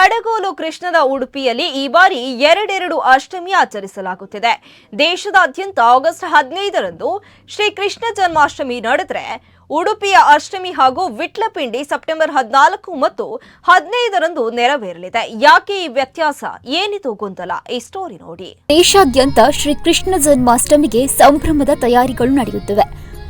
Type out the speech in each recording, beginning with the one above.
ಕಡಗೋಲು ಕೃಷ್ಣದ ಉಡುಪಿಯಲ್ಲಿ ಈ ಬಾರಿ ಎರಡೆರಡು ಅಷ್ಟಮಿ ಆಚರಿಸಲಾಗುತ್ತಿದೆ. ದೇಶದಾದ್ಯಂತ ಆಗಸ್ಟ್ ಹದಿನೈದರಂದು ಶ್ರೀ ಕೃಷ್ಣ ಜನ್ಮಾಷ್ಟಮಿ ನಡೆದರೆ ಉಡುಪಿಯ ಅಷ್ಟಮಿ ಹಾಗೂ ವಿಟ್ಲಪಿಂಡಿ ಸೆಪ್ಟೆಂಬರ್ ಹದಿನಾಲ್ಕು ಮತ್ತು ಹದಿನೈದರಂದು ನೆರವೇರಲಿದೆ. ಯಾಕೆ ಈ ವ್ಯತ್ಯಾಸ? ಏನಿತು ಗೊಂದಲ? ಈ ಸ್ಟೋರಿ ನೋಡಿ. ದೇಶಾದ್ಯಂತ ಶ್ರೀ ಕೃಷ್ಣ ಜನ್ಮಾಷ್ಟಮಿಗೆ ಸಂಭ್ರಮದ ತಯಾರಿಗಳು ನಡೆಯುತ್ತಿವೆ.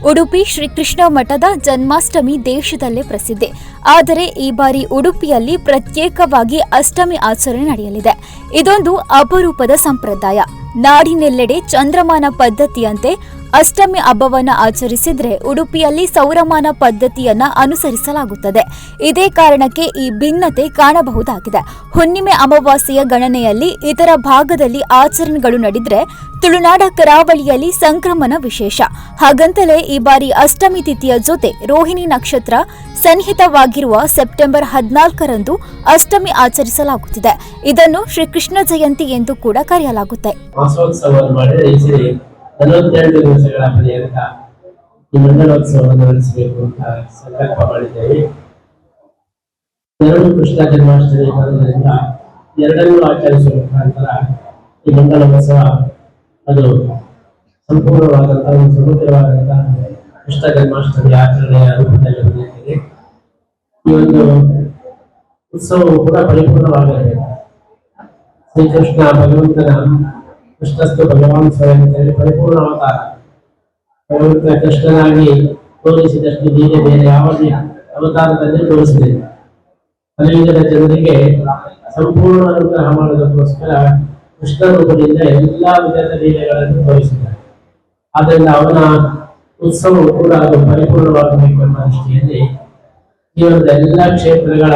ಉಡುಪಿ ಶ್ರೀಕೃಷ್ಣ ಮಠದ ಜನ್ಮಾಷ್ಟಮಿ ದೇಶದಲ್ಲೇ ಪ್ರಸಿದ್ಧಿ. ಆದರೆ ಈ ಬಾರಿ ಉಡುಪಿಯಲ್ಲಿ ಪ್ರತ್ಯೇಕವಾಗಿ ಅಷ್ಟಮಿ ಆಚರಣೆ ನಡೆಯಲಿದೆ. ಇದೊಂದು ಅಪರೂಪದ ಸಂಪ್ರದಾಯ. ನಾಡಿನೆಲ್ಲೆಡೆ ಚಂದ್ರಮಾನ ಪದ್ಧತಿಯಂತೆ ಅಷ್ಟಮಿ ಹಬ್ಬವನ್ನು ಆಚರಿಸಿದ್ರೆ ಉಡುಪಿಯಲ್ಲಿ ಸೌರಮಾನ ಪದ್ಧತಿಯನ್ನ ಅನುಸರಿಸಲಾಗುತ್ತದೆ. ಇದೇ ಕಾರಣಕ್ಕೆ ಈ ಭಿನ್ನತೆ ಕಾಣಬಹುದಾಗಿದೆ. ಹುಣ್ಣಿಮೆ ಅಮಾವಾಸ್ಯೆಯ ಗಣನೆಯಲ್ಲಿ ಇತರ ಭಾಗದಲ್ಲಿ ಆಚರಣೆಗಳು ನಡೆದ್ರೆ ತುಳುನಾಡ ಕರಾವಳಿಯಲ್ಲಿ ಸಂಕ್ರಮಣ ವಿಶೇಷ. ಹಾಗಂತಲೇ ಈ ಬಾರಿ ಅಷ್ಟಮಿ ತಿಥಿಯ ಜೊತೆ ರೋಹಿಣಿ ನಕ್ಷತ್ರ ಸನ್ನಿಹಿತವಾಗಿರುವ ಸೆಪ್ಟೆಂಬರ್ ಹದಿನಾಲ್ಕರಂದು ಅಷ್ಟಮಿ ಆಚರಿಸಲಾಗುತ್ತಿದೆ. ಇದನ್ನು ಶ್ರೀಕೃಷ್ಣ ಜಯಂತಿ ಎಂದು ಕೂಡ ಕರೆಯಲಾಗುತ್ತೆ. ನಲವತ್ತೆರಡು ದಿವಸಗಳ ಪರ್ಯಂತ ಈ ಮಂಡಲೋತ್ಸವವನ್ನು ನಡೆಸಬೇಕು ಅಂತ ಸಂಕಲ್ಪ ಮಾಡಿದ್ದೇವೆ. ಎರಡು ಕೃಷ್ಣ ಜನ್ಮಾಷ್ಟಮಿ ಬರುವುದರಿಂದ ಎರಡನ್ನೂ ಆಚರಿಸುವ ಮುಖಾಂತರ ಈ ಮಂಡಲೋತ್ಸವ ಅದು ಸಂಪೂರ್ಣವಾದಂತಹ ಒಂದು ಸಮಗ್ರವಾದಂತಹ ಕೃಷ್ಣ ಜನ್ಮಾಷ್ಟಮಿ ಆಚರಣೆಯ ರೂಪದಲ್ಲಿ ಬಂದಿದೆ ಈ ಒಂದು ಉತ್ಸವವು ಕೂಡ ಪರಿಪೂರ್ಣವಾಗಬೇಕು ಶ್ರೀಕೃಷ್ಣ ಭಗವಂತನ ಕೃಷ್ಣಸ್ತು ಭಗವಾನ್ ಸ್ವಯಂ ಅಂತ ಹೇಳಿ ಪರಿಪೂರ್ಣ ಅವತಾರ ಭಗವಂತ ಕೃಷ್ಣನಾಗಿ ತೋರಿಸಿದಷ್ಟು ಬೇರೆ ಬೇರೆ ಯಾವ ಅವತಾರದಲ್ಲಿ ತೋರಿಸಿದೆ. ಕಲಿಯುಗದ ಜನರಿಗೆ ಸಂಪೂರ್ಣ ಅನುಗ್ರಹ ಮಾಡೋದಕ್ಕೋಸ್ಕರ ಕೃಷ್ಣ ರೂಪದಿಂದ ಎಲ್ಲಾ ವಿಧದ ಲೀಲೆಗಳನ್ನು ತೋರಿಸಿದ್ದಾರೆ. ಆದ್ದರಿಂದ ಅವನ ಉತ್ಸವವು ಕೂಡ ಅದು ಪರಿಪೂರ್ಣವಾಗಬೇಕು ಎಂಬ ದೃಷ್ಟಿಯಲ್ಲಿ ಜೀವನದ ಎಲ್ಲ ಕ್ಷೇತ್ರಗಳ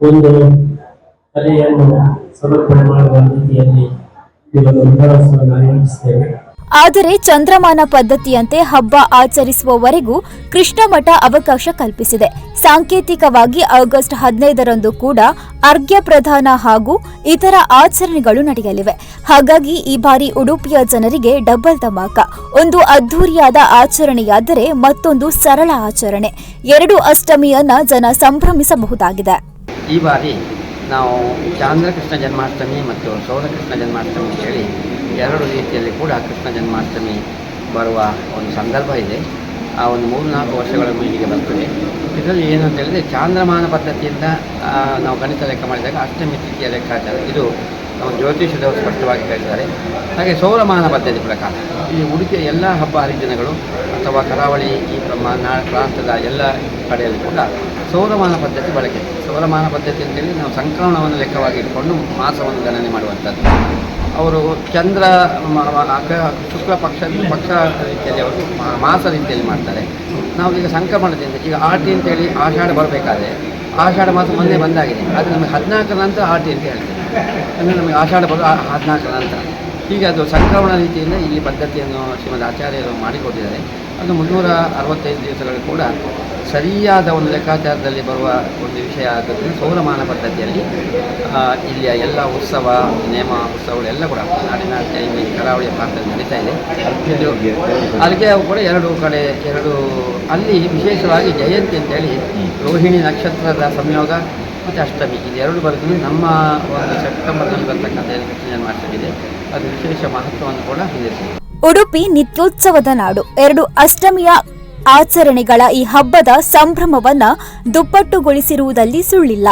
ಒಂದು ಕಲೆಯನ್ನು ಸಮರ್ಪಣೆ ಮಾಡುವ ರೀತಿಯಲ್ಲಿ ಆದರೆ ಚಂದ್ರಮಾನ ಪದ್ಧತಿಯಂತೆ ಹಬ್ಬ ಆಚರಿಸುವವರೆಗೂ ಕೃಷ್ಣ ಮಠ ಅವಕಾಶ ಕಲ್ಪಿಸಿದೆ. ಸಾಂಕೇತಿಕವಾಗಿ ಆಗಸ್ಟ್ ಹದಿನೈದರಂದು ಕೂಡ ಅರ್ಘ್ಯ ಪ್ರಧಾನ ಹಾಗೂ ಇತರ ಆಚರಣೆಗಳು ನಡೆಯಲಿವೆ. ಹಾಗಾಗಿ ಈ ಬಾರಿ ಉಡುಪಿಯ ಜನರಿಗೆ ಡಬಲ್ ಧಮಾಕ. ಒಂದು ಅದ್ಧೂರಿಯಾದ ಆಚರಣೆಯಾದರೆ ಮತ್ತೊಂದು ಸರಳ ಆಚರಣೆ. ಎರಡು ಅಷ್ಟಮಿಯನ್ನ ಜನ ಸಂಭ್ರಮಿಸಬಹುದಾಗಿದೆ. ಈ ಬಾರಿ ನಾವು ಚಾಂದ್ರಕೃಷ್ಣ ಜನ್ಮಾಷ್ಟಮಿ ಮತ್ತು ಸೌರಕೃಷ್ಣ ಜನ್ಮಾಷ್ಟಮಿ ಅಂತ ಹೇಳಿ ಎರಡು ರೀತಿಯಲ್ಲಿ ಕೂಡ ಕೃಷ್ಣ ಜನ್ಮಾಷ್ಟಮಿ ಬರುವ ಒಂದು ಸಂದರ್ಭ ಇದೆ. ಆ ಒಂದು ಮೂರು ನಾಲ್ಕು ವರ್ಷಗಳ ಮೀಟಿಗೆ ಬರ್ತದೆ. ಇದರಲ್ಲಿ ಏನು ಅಂತ ಹೇಳಿದರೆ ಚಾಂದ್ರಮಾನ ಪದ್ಧತಿಯಿಂದ ನಾವು ಗಣಿತ ಲೆಕ್ಕ ಮಾಡಿದಾಗ ಅಷ್ಟಮಿ ತಿಥಿಯ ಲೆಕ್ಕಾಚಾರ. ಇದು ಜ್ಯೋತಿಷದವರು ಸ್ಪಷ್ಟವಾಗಿ ಹೇಳಿದ್ದಾರೆ ಹಾಗೆ ಸೌರಮಾನ ಪದ್ಧತಿ ಪ್ರಕಾರ ಈ ಉಡುಪಿಯ ಎಲ್ಲ ಹಬ್ಬ ಹರಿದಿನಗಳು ಅಥವಾ ಕರಾವಳಿ, ಈ ಪ್ರಾಂತದ ಎಲ್ಲ ಕಡೆಯಲ್ಲಿ ಕೂಡ ಸೌರಮಾನ ಪದ್ಧತಿ ಬಳಕೆ. ಸೌರಮಾನ ಪದ್ಧತಿ ಅಂತೇಳಿ ನಾವು ಸಂಕ್ರಮಣವನ್ನು ಲೆಕ್ಕವಾಗಿ ಇಟ್ಕೊಂಡು ಮಾಸವನ್ನು ಗಣನೆ ಮಾಡುವಂಥದ್ದು. ಅವರು ಚಂದ್ರ ಶುಕ್ಲ ಪಕ್ಷ ಪಕ್ಷ ರೀತಿಯಲ್ಲಿ ಅವರು ಮಾಸ ರೀತಿಯಲ್ಲಿ ಮಾಡ್ತಾರೆ. ನಾವು ಈಗ ಸಂಕ್ರಮಣದಿಂದ ಈಗ ಆಟಿ ಅಂತೇಳಿ ಆಷಾಢ ಬರಬೇಕಾದ್ರೆ ಆಷಾಢ ಮಾಸ ಮೊನ್ನೆ ಬಂದಾಗಿದೆ. ಆದರೆ ನಮಗೆ ಹದಿನಾಲ್ಕರ ನಂತರ ಆಟಿ ಅಂತ ಹೇಳ್ತೇವೆ ಅಂದರೆ ನಮಗೆ ಆಷಾಢ ಬರು ಹದಿನಾಲ್ಕರ ನಂತರ. ಹೀಗೆ ಅದು ಸಂಕ್ರಮಣ ರೀತಿಯಿಂದ ಇಲ್ಲಿ ಪದ್ಧತಿಯನ್ನು ಶ್ರೀಮದ್ ಆಚಾರ್ಯರು ಮಾಡಿಕೊಟ್ಟಿದ್ದಾರೆ. ಅದು ಮುನ್ನೂರ ಅರವತ್ತೈದು ದಿವಸಗಳು ಕೂಡ ಸರಿಯಾದ ಒಂದು ಲೆಕ್ಕಾಚಾರದಲ್ಲಿ ಬರುವ ಒಂದು ವಿಷಯ ಆಗುತ್ತೆ ಸೌರಮಾನ ಪದ್ಧತಿಯಲ್ಲಿ ಇಲ್ಲಿಯ ಎಲ್ಲ ಉತ್ಸವ, ನೇಮ ಉತ್ಸವಗಳು ಎಲ್ಲ ಕೂಡ ನಾಡಿನ ಇಲ್ಲಿ ಕರಾವಳಿಯ ಭಾಗದಲ್ಲಿ ನಡೀತಾ ಇದೆ. ಅದಕ್ಕೆ ಅವು ಕೂಡ ಎರಡು ಕಡೆ, ಎರಡು, ಅಲ್ಲಿ ವಿಶೇಷವಾಗಿ ಜಯಂತಿ ಅಂತೇಳಿ ರೋಹಿಣಿ ನಕ್ಷತ್ರದ ಸಂಯೋಗ ಮತ್ತು ಅಷ್ಟಮಿ. ಇದು ಎರಡು ಬರ್ತದೆ ನಮ್ಮ ಒಂದು ಸೆಪ್ಟೆಂಬರ್ನಲ್ಲಿ ಬರ್ತಕ್ಕಂಥ ಏನು ಕೃಷ್ಣ ಜನ್ಮಾಷ್ಟಮಿ ಇದೆ ಅದು ವಿಶೇಷ ಮಹತ್ವವನ್ನು ಕೂಡ ಹೊಂದಿರ್ತದೆ ಉಡುಪಿ ನಿತ್ಯೋತ್ಸವದ ನಾಡು. ಎರಡು ಅಷ್ಟಮಿಯ ಆಚರಣೆಗಳ ಈ ಹಬ್ಬದ ಸಂಭ್ರಮವನ್ನ ದುಪ್ಪಟ್ಟುಗೊಳಿಸಿರುವುದಲ್ಲಿ ಸುಳ್ಳಿಲ್ಲ.